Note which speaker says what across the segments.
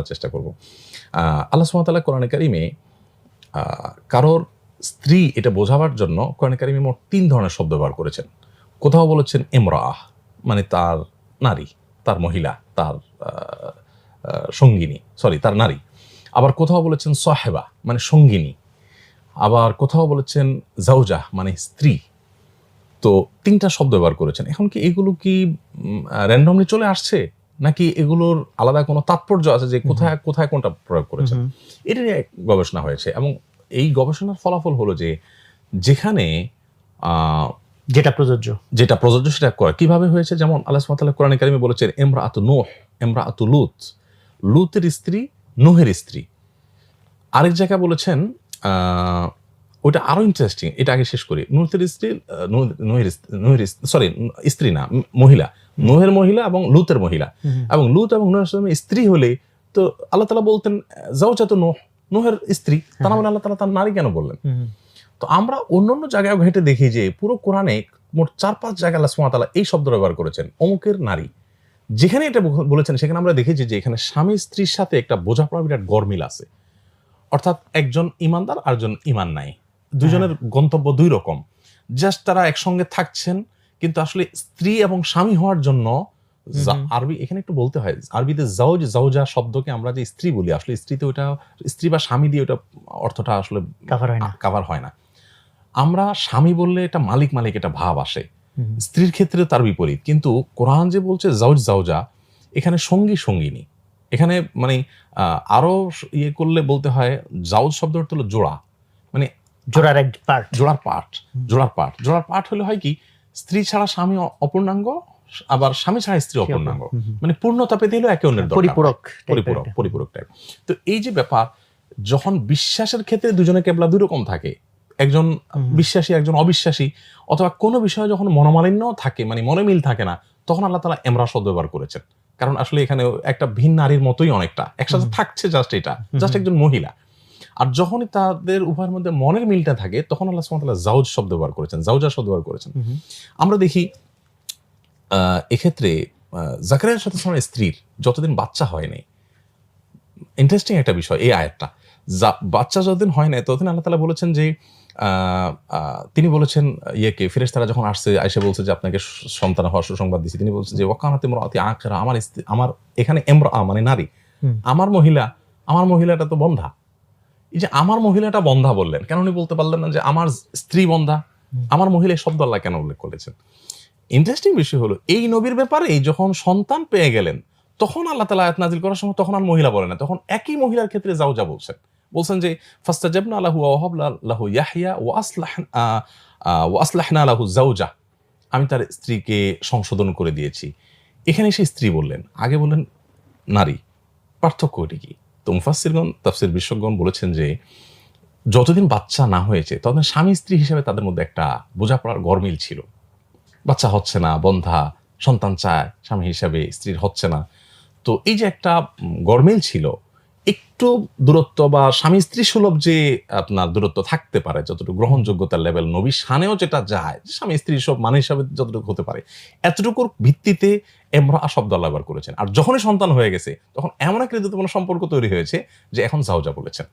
Speaker 1: জানার চেষ্টা করব। আল্লাহ সুমতাল্লাহ কোরআন কারিমে কারোর স্ত্রী এটা বোঝাবার জন্য কোরআন কারিমে মোট তিন ধরনের শব্দ ব্যবহার করেছেন। কোথাও বলেছেন এমরাহ মানে তার নারী, তার মহিলা, তার সঙ্গিনী, সরি, তার নারী। আবার কোথাও বলেছেন সাহেবা মানে সঙ্গিনী। আবার কোথাও বলেছেন জাউজাহ মানে স্ত্রী। তো তিনটা শব্দ ব্যবহার করেছেন। এখন কি এগুলো কি র্যান্ডমলি চলে আসছে? নাকি এগুলোর আলাদা কোনো তাৎপর্য আছে যে কোথায় কোথায় কোনটা প্রয়োগ করেছেন এটা নিয়ে গবেষণা হয়েছে এবং এই গবেষণার ফলাফল হলো যে যেখানে
Speaker 2: যেটা প্রযোজ্য।
Speaker 1: যেটা প্রযোজ্য সেটা করে কীভাবে হয়েছে? যেমন আল্লাহ সুবহানাহু কোরআন কারিমে বলেছেন এমরা আতু নোহ এমরা আতু লুত। লুতের স্ত্রী নোহের স্ত্রী। আরেক জায়গায় বলেছেন আহ, ওটা আরও ইন্টারেস্টিং এটা আগে শেষ করি। নুহের স্ত্রী নোহের সরি স্ত্রী না মহিলা। নোহের মহিলা এবং লুতের মহিলা। এবং লুত এবং নোহের স্ত্রী হলে তো আল্লাহ তালা বলতেন যাও তো নোহ। নোহের স্ত্রী তা না বলে আল্লাহ তালা তার নারী কেন বললেন? তো আমরা অন্য অন্য জায়গায় ঘেটে দেখি যে পুরো কোরআনে মোট চার পাঁচ জায়গায় আল্লাহ ওয়া এই শব্দ ব্যবহার করেছেন অমুকের নারী। যেখানে এটা বলেছেন সেখানে আমরা দেখেছি যে এখানে স্বামী স্ত্রীর সাথে একটা বোঝাপড়া বিরাট গরমিল আছে। অর্থাৎ একজন ইমানদার আর একজন ইমান নাই। দুজনের গন্তব্য দুই রকম। জাস্ট তারা একসঙ্গে থাকছেন কিন্তু আসলে স্ত্রী এবং স্বামী হওয়ার জন্য আরবি এখানে একটু বলতে হয় আরবিতে জাউজ জাউজা শব্দকে আমরা যে স্ত্রী বলি আসলে স্ত্রীতে ওটা স্ত্রী বা স্বামী দিয়ে ওটা অর্থটা আসলে
Speaker 2: কাভার হয় না।
Speaker 1: কাভার হয় না। আমরা স্বামী বললে এটা মালিক মালিক এটা ভাব আসে। স্ত্রীর ক্ষেত্রে তার বিপরীত কিন্তু কোরআন যে বলছে জাউজ জাউজা এখানে সঙ্গী সঙ্গিনী। এখানে মানে আহ, আরও ইয়ে করলে বলতে হয় জাউজ শব্দ অর্থ হলো জোড়া। মানে
Speaker 2: জোড়ার এক পার্ট
Speaker 1: জোড়ার পাঠ জোড়ার পাঠ জোড়ার পাঠ হলে হয় কি স্ত্রী ছাড়া স্বামী অপূর্ণাঙ্গ আবার স্বামী ছাড়া স্ত্রী অপূর্ণাঙ্গ। মানে পূর্ণতা পেতে হলে একে অন্যের
Speaker 2: পরিপূরক
Speaker 1: পরিপূরক পরিপূরক টাইপ তো এই যে ব্যাপার যখন বিশ্বাসের ক্ষেত্রে দুজনে কেবলা দুই রকম থাকে। একজন বিশ্বাসী একজন অবিশ্বাসী অথবা কোনো বিষয়ে যখন মনোমালিন্য থাকে মানে মনে মিল থাকে না তখন আল্লাহ তালা এমরা শব্দ ব্যবহার করেছেন। কারণ আসলে এখানে একটা ভিন নারীর মতোই অনেকটা। একসাথে থাকছে জাস্ট এটা জাস্ট একজন মহিলা। আর যখনই তাদের উভয়ের মধ্যে মনের মিলটা থাকে তখন আল্লাহ তাআলা জাউজ শব্দ ব্যবহার করেছেন জাউজা শব্দ ব্যবহার করেছেন। আমরা দেখি আহ, এক্ষেত্রে জাকারিয়ার সাথে আমার স্ত্রীর যতদিন বাচ্চা হয় নাই ইন্টারেস্টিং একটা বিষয় এই আয়াতটা। বাচ্চা যতদিন হয় নাই ততদিন আল্লাহ তালা বলেছেন যে তিনি বলেছেন ইয়েকে ফেরেশতারা যখন আসছে আইসে বলছে যে আপনাকে সন্তান হওয়ার সুসংবাদ দিচ্ছি তিনি বলছেন যে ওয়াকানাতে মরাতি আখেরা আমার আমার এখানে এমরা মানে নারী। আমার মহিলা আমার মহিলাটা তো বন্ধা। এই যে আমার মহিলাটা বন্ধা বললেন, কেন উনি বলতে পারলেন না যে আমার স্ত্রী বন্ধা? আমার মহিলা শব্দ আল্লাহ কেন উল্লেখ করেছেন? ইন্টারেস্টিং বিষয় হলো, এই নবীর ব্যাপারে যখন সন্তান পেয়ে গেলেন, তখন আল্লাহ তালা আয়াত নাজিল করার সময় তখন আর মহিলা বলে না, তখন একই মহিলার ক্ষেত্রে যাও যা বলছেন। বলছেন যে, ফাস্তাজাবনা লাহু ওয়াহাবনা লাহু ইয়াহইয়া ওয়া আসলাহ ওয়া আসলাহনা লাহু জাউজা আমি তার স্ত্রীকে সংশোধন করে দিয়েছি। এখানে সে স্ত্রী বললেন, আগে বললেন, নারী, পার্থক্য এটি কি? তো মুফাসিরগণ তাফসির বিশ্বগণ বলেছেন যে, যতদিন বাচ্চা না হয়েছে, ততদিন স্বামী স্ত্রী হিসেবে তাদের মধ্যে একটা বোঝাপড়ার গরমিল ছিল। বাচ্চা হচ্ছে না, বন্ধা, সন্তান চায়, স্বামী হিসাবে স্ত্রীর হচ্ছে না। তো এই যে একটা গরমিল ছিল, একটু দূরত্ব বা স্বামী স্ত্রী সুলভ যে আপনার দূরত্ব থাকতে পারে, যতটুকু গ্রহণযোগ্যতার লেভেল নবী সানেও যেটা যায়, স্বামী স্ত্রী সব মানে হিসাবে যতটুকু হতে পারে, এতটুকুর ভিত্তিতে এমরা শব্দ আল্লাহ ব্যবহার করেছেন। আর যখনই সন্তান হয়ে গেছে তখন এমন এক হৃদয়পূর্ণ সম্পর্ক তৈরি হয়েছে যে এখন জাউজা বলেছেন।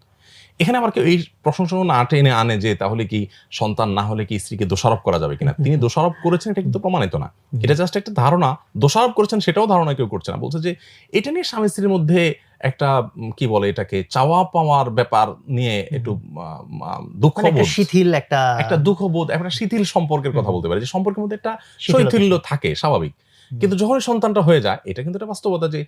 Speaker 1: এখানে আবার কেউ এই প্রশংসা না টেনে আনে যে তাহলে কি সন্তান না হলে কি স্ত্রীকে দোষারোপ করা যাবে কিনা? তিনি দোষারোপ করেছেন এটা কিন্তু প্রমাণিত না। এটা জাস্ট একটা ধারণা। দোষারোপ করেছেন সেটাও ধারণা কেউ করছে না। বলছে যে এটা নিয়ে স্বামী স্ত্রীর মধ্যে একটা কি বলে এটাকে চাওয়া পাওয়ার ব্যাপার নিয়ে একটু দুঃখ
Speaker 2: মানে একটা শিথিল একটা
Speaker 1: একটা দুঃখবোধ একটা শিথিল সম্পর্কের কথা বলতে পারে। যে সম্পর্কের মধ্যে একটা শৈথিল্য থাকে স্বাভাবিক। কিন্তু যখনই সন্তানটা হয়ে যায় এটা কিন্তু একটা বাস্তবতা যে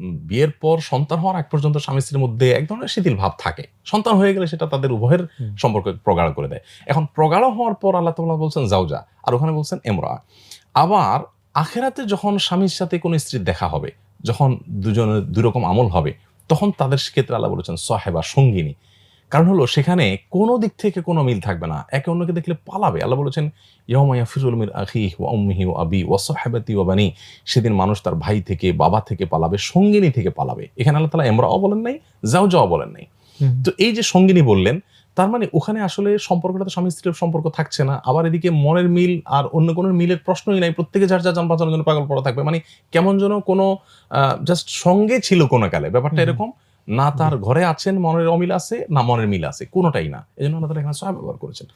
Speaker 1: বিয়ের পর সন্তান হওয়ার আগ পর্যন্ত স্বামী স্ত্রীর মধ্যে এক ধরনের শিথিল ভাব থাকে। সন্তান হয়ে গেলে সেটা তাদের উভয়ের। সম্পর্ক প্রগাঢ় করে দেয়। এখন প্রগাঢ় হওয়ার পর আল্লাহ তাআলা বলছেন জাউজা আর ওখানে বলছেন এমরা। আবার আখেরাতে যখন স্বামীর সাথে কোনো স্ত্রীর দেখা হবে যখন দুজনের দুই রকম আমল হবে তখন তাদের ক্ষেত্রে আল্লাহ বলেছেন সাহেবা সঙ্গিনী। কারণ হলো সেখানে কোনো দিক থেকে কোনো মিল থাকবে না। একে অন্যকে দেখলে পালাবে। আল্লাহ বলেছেন ইয়মাইয়া ফিরুল মির ওয়া উম্মিহি ওয়া আবি সাহাবাতি ওয়া বানি। সেদিন মানুষ তার ভাই থেকে বাবা থেকে পালাবে সঙ্গিনী থেকে পালাবে। এখানে আল্লাহ তালা এমরাও বলেন নাই যাও যাওয়া বলেন নাই। তো এই যে সঙ্গিনী বললেন তার মানে ওখানে আসলে সম্পর্কটা তো স্বামী স্ত্রীর সম্পর্ক থাকছে না। আবার এদিকে মনের মিল আর অন্য কোনো মিলের প্রশ্নই নাই। প্রত্যেকে যার যা যান বাঁচানোর জন্য পাগল পড়া থাকবে। মানে কেমন যেন কোনো জাস্ট সঙ্গে ছিল কোনো কালে। ব্যাপারটা এরকম না তার ঘরে আছেন, মনের অমিল আছে, না মনের মিল আছে, কোনোটাই না। এই জন্য আল্লাহ তালা এখানে সহায় ব্যবহার করেছেন।